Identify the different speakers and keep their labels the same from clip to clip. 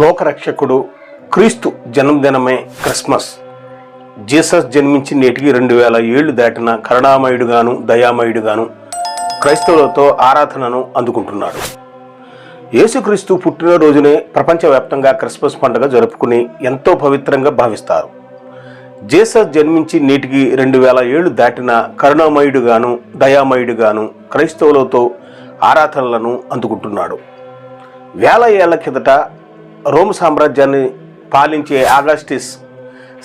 Speaker 1: లోకరక్షకుడు క్రీస్తు జన్మదినమే Christmas. Jesus జన్మించి నేటికి రెండు వేల ఏళ్ళు దాటిన కరుణామయుడుగాను దయామయుడుగాను క్రైస్తవులతో ఆరాధనను అందుకుంటున్నాడు. యేసుక్రీస్తు పుట్టినరోజునే ప్రపంచవ్యాప్తంగా క్రిస్మస్ పండుగ జరుపుకుని ఎంతో పవిత్రంగా భావిస్తారు. జీసస్ జన్మించి నేటికి రెండు వేల ఏళ్ళు దాటిన కరుణామయుడుగాను దయామయుడుగాను క్రైస్తవులతో ఆరాధనలను అందుకుంటున్నాడు. వేల ఏళ్ళ కిందట రోమ్ సామ్రాజ్యాన్ని పాలించే ఆగస్టిస్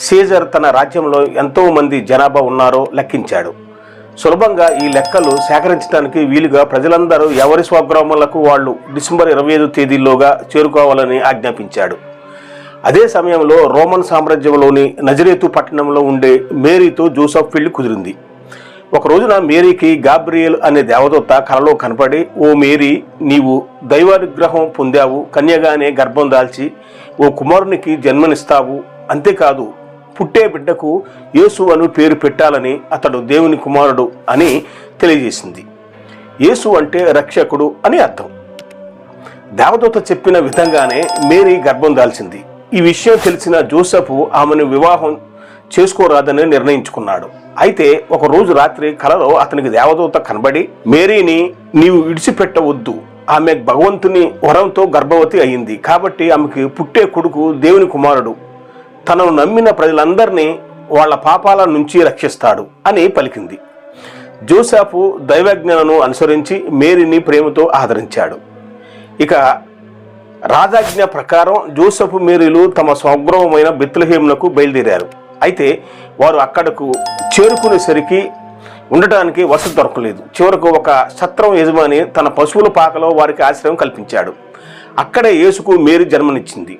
Speaker 1: సీజర్ తన రాజ్యంలో ఎంతోమంది జనాభా ఉన్నారో లెక్కించాడు. సులభంగా ఈ లెక్కలు సేకరించడానికి వీలుగా ప్రజలందరూ ఎవరి స్వగ్రామాలకు వాళ్ళు డిసెంబర్ ఇరవై ఐదు తేదీలోగా చేరుకోవాలని ఆజ్ఞాపించాడు. అదే సమయంలో రోమన్ సామ్రాజ్యంలోని నజరేతు పట్టణంలో ఉండే మేరీతో జోసఫ్ పెళ్ళి కుదిరింది. ఒక రోజున మేరీకి గాబ్రియల్ అనే దేవదూత కలలో కనపడి ఓ మేరీ నీవు దైవానుగ్రహం పొందావు కన్యగానే గర్భం దాల్చి ఓ కుమారునికి జన్మనిస్తావు. అంతేకాదు పుట్టే బిడ్డకు యేసు అను పేరు పెట్టాలని అతడు దేవుని కుమారుడు అని తెలియజేసింది. యేసు అంటే రక్షకుడు అని అర్థం. దేవదూత చెప్పిన విధంగానే మేరీ గర్భం దాల్చింది. ఈ విషయం తెలిసిన జోసెఫ్ ఆమెను వివాహం చేసుకోరాదని నిర్ణయించుకున్నాడు. అయితే ఒక రోజు రాత్రి కలలో అతనికి దేవదూత కనబడి మేరీని నీవు విడిచిపెట్టవద్దు. ఆమె భగవంతుని వరంతో గర్భవతి అయింది. కాబట్టి ఆమెకి పుట్టే కొడుకు దేవుని కుమారుడు. తనను నమ్మిన ప్రజలందరినీ వాళ్ళ పాపాల నుంచి రక్షిస్తాడు అని పలికింది. జోసాపు దైవజ్ఞలను అనుసరించి మేరీని ప్రేమతో ఆదరించాడు. ఇక రాజాజ్ఞ ప్రకారం జోసఫ్ మేరీలు తమ స్వగ్రహమైన బెత్లహేమునకు బయలుదేరారు. అయితే వారు అక్కడకు చేరుకునేసరికి ఉండటానికి వసతి దొరకలేదు. చివరకు ఒక సత్రం యజమాని తన పశువుల పాకలో వారికి ఆశ్రయం కల్పించాడు. అక్కడే యేసుకు మేరీ జన్మనిచ్చింది.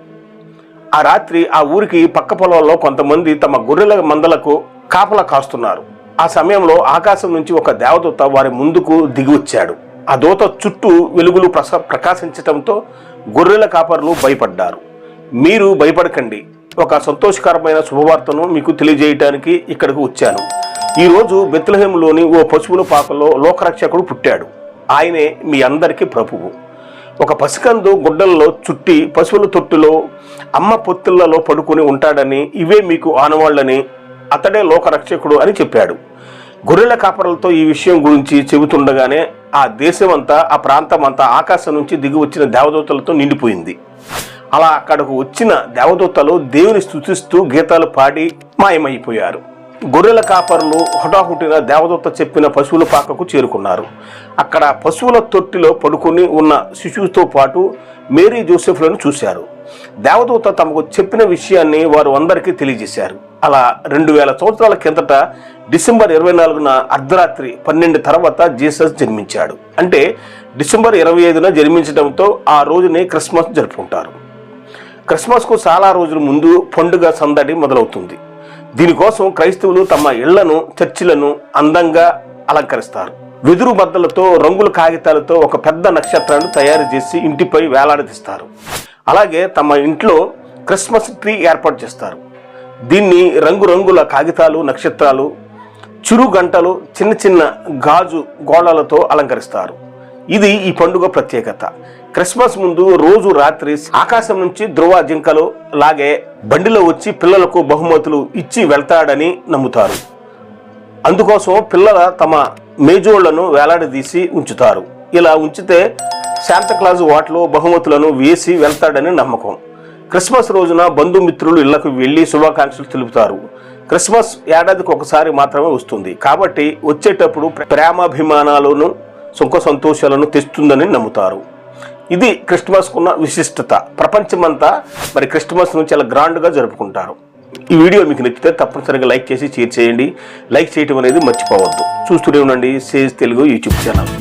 Speaker 1: ఆ రాత్రి ఆ ఊరికి పక్క పొలంలో కొంతమంది తమ గొర్రెల మందలకు కాపలా కాస్తున్నారు. ఆ సమయంలో ఆకాశం నుంచి ఒక దేవదూత వారి ముందుకు దిగి వచ్చాడు. ఆ దూత చుట్టూ వెలుగులు ప్రస ప్రకాశించటంతో గొర్రెల కాపర్లు భయపడ్డారు. మీరు భయపడకండి. ఒక సంతోషకరమైన శుభవార్తను మీకు తెలియజేయటానికి ఇక్కడికి వచ్చాను. ఈరోజు బెత్లహేములోని ఓ పశువుల పాకలో లోకరక్షకుడు పుట్టాడు. ఆయనే మీ అందరికీ ప్రభువు. ఒక పసికందు గుడ్డల్లో చుట్టి పశువుల తొట్టులో అమ్మ పొత్తులలో పడుకుని ఉంటాడని ఇవే మీకు ఆనవాళ్ళని అతడే లోకరక్షకుడు అని చెప్పాడు. గొర్రెల కాపరలతో ఈ విషయం గురించి చెబుతుండగానే ఆ దేశమంతా ఆ ప్రాంతమంతా ఆకాశం నుంచి దిగి వచ్చిన దేవదూతలతో నిండిపోయింది. అలా అక్కడకు వచ్చిన దేవదూతలు దేవుని స్థుతిస్తూ గీతాలు పాడి మాయమైపోయారు. గొర్రెల కాపరులు హుటాహుటిన దేవదూత చెప్పిన పశువుల పాకకు చేరుకున్నారు. అక్కడ పశువుల తొట్టిలో పడుకుని ఉన్న శిశువుతో పాటు మేరీ జోసెఫ్లను చూశారు. దేవదూత తమకు చెప్పిన విషయాన్ని వారు అందరికీ తెలియజేశారు. అలా రెండు వేల సంవత్సరాల కిందట డిసెంబర్ ఇరవై నాలుగున అర్ధరాత్రి పన్నెండు తర్వాత జీసస్ జన్మించాడు. అంటే డిసెంబర్ ఇరవై ఐదున జన్మించడంతో ఆ రోజునే క్రిస్మస్ జరుపుకుంటారు. క్రిస్మస్కు చాలా రోజుల ముందు పండుగ సందడి మొదలవుతుంది. దీనికోసం క్రైస్తవులు తమ ఇళ్ళను చర్చిలను అందంగా అలంకరిస్తారు. వెదురు బద్దలతో రంగుల కాగితాలతో ఒక పెద్ద నక్షత్రాన్ని తయారు చేసి ఇంటిపై వేలాడదీస్తారు. అలాగే తమ ఇంట్లో క్రిస్మస్ ట్రీ ఏర్పాటు చేస్తారు. దీన్ని రంగురంగుల కాగితాలు నక్షత్రాలు చురు గంటలు చిన్న చిన్న గాజు గోళాలతో అలంకరిస్తారు. ఇది ఈ పండుగ ప్రత్యేకత. క్రిస్మస్ ముందు రోజు రాత్రి ఆకాశం నుంచి ధ్రువ జింకలు లాగే బండిలో వచ్చి పిల్లలకు బహుమతులు ఇచ్చి వెళ్తాడని నమ్ముతారు. అందుకోసం పిల్లల తమ మేజోళ్ళను వేలాడదీసి ఉంచుతారు. ఇలా ఉంచితే శాంతక్లాజ్ వాటిలో బహుమతులను వేసి వెళ్తాడని నమ్మకం. క్రిస్మస్ రోజున బంధుమిత్రులు ఇళ్ళకు వెళ్ళి శుభాకాంక్షలు తెలుపుతారు. క్రిస్మస్ ఏడాదికి ఒకసారి మాత్రమే వస్తుంది. కాబట్టి వచ్చేటప్పుడు ప్రేమాభిమానాలను సుఖ సంతోషాలను తెస్తుందని నమ్ముతారు. ఇది క్రిస్మస్కున్న విశిష్టత. ప్రపంచమంతా మరి క్రిస్మస్ను చాలా గ్రాండ్గా జరుపుకుంటారు. ఈ వీడియో మీకు నచ్చితే తప్పనిసరిగా లైక్ చేసి షేర్ చేయండి. లైక్ చేయటం అనేది మర్చిపోవద్దు. చూస్తూనే ఉండండి. Sage Telugu YouTube channel.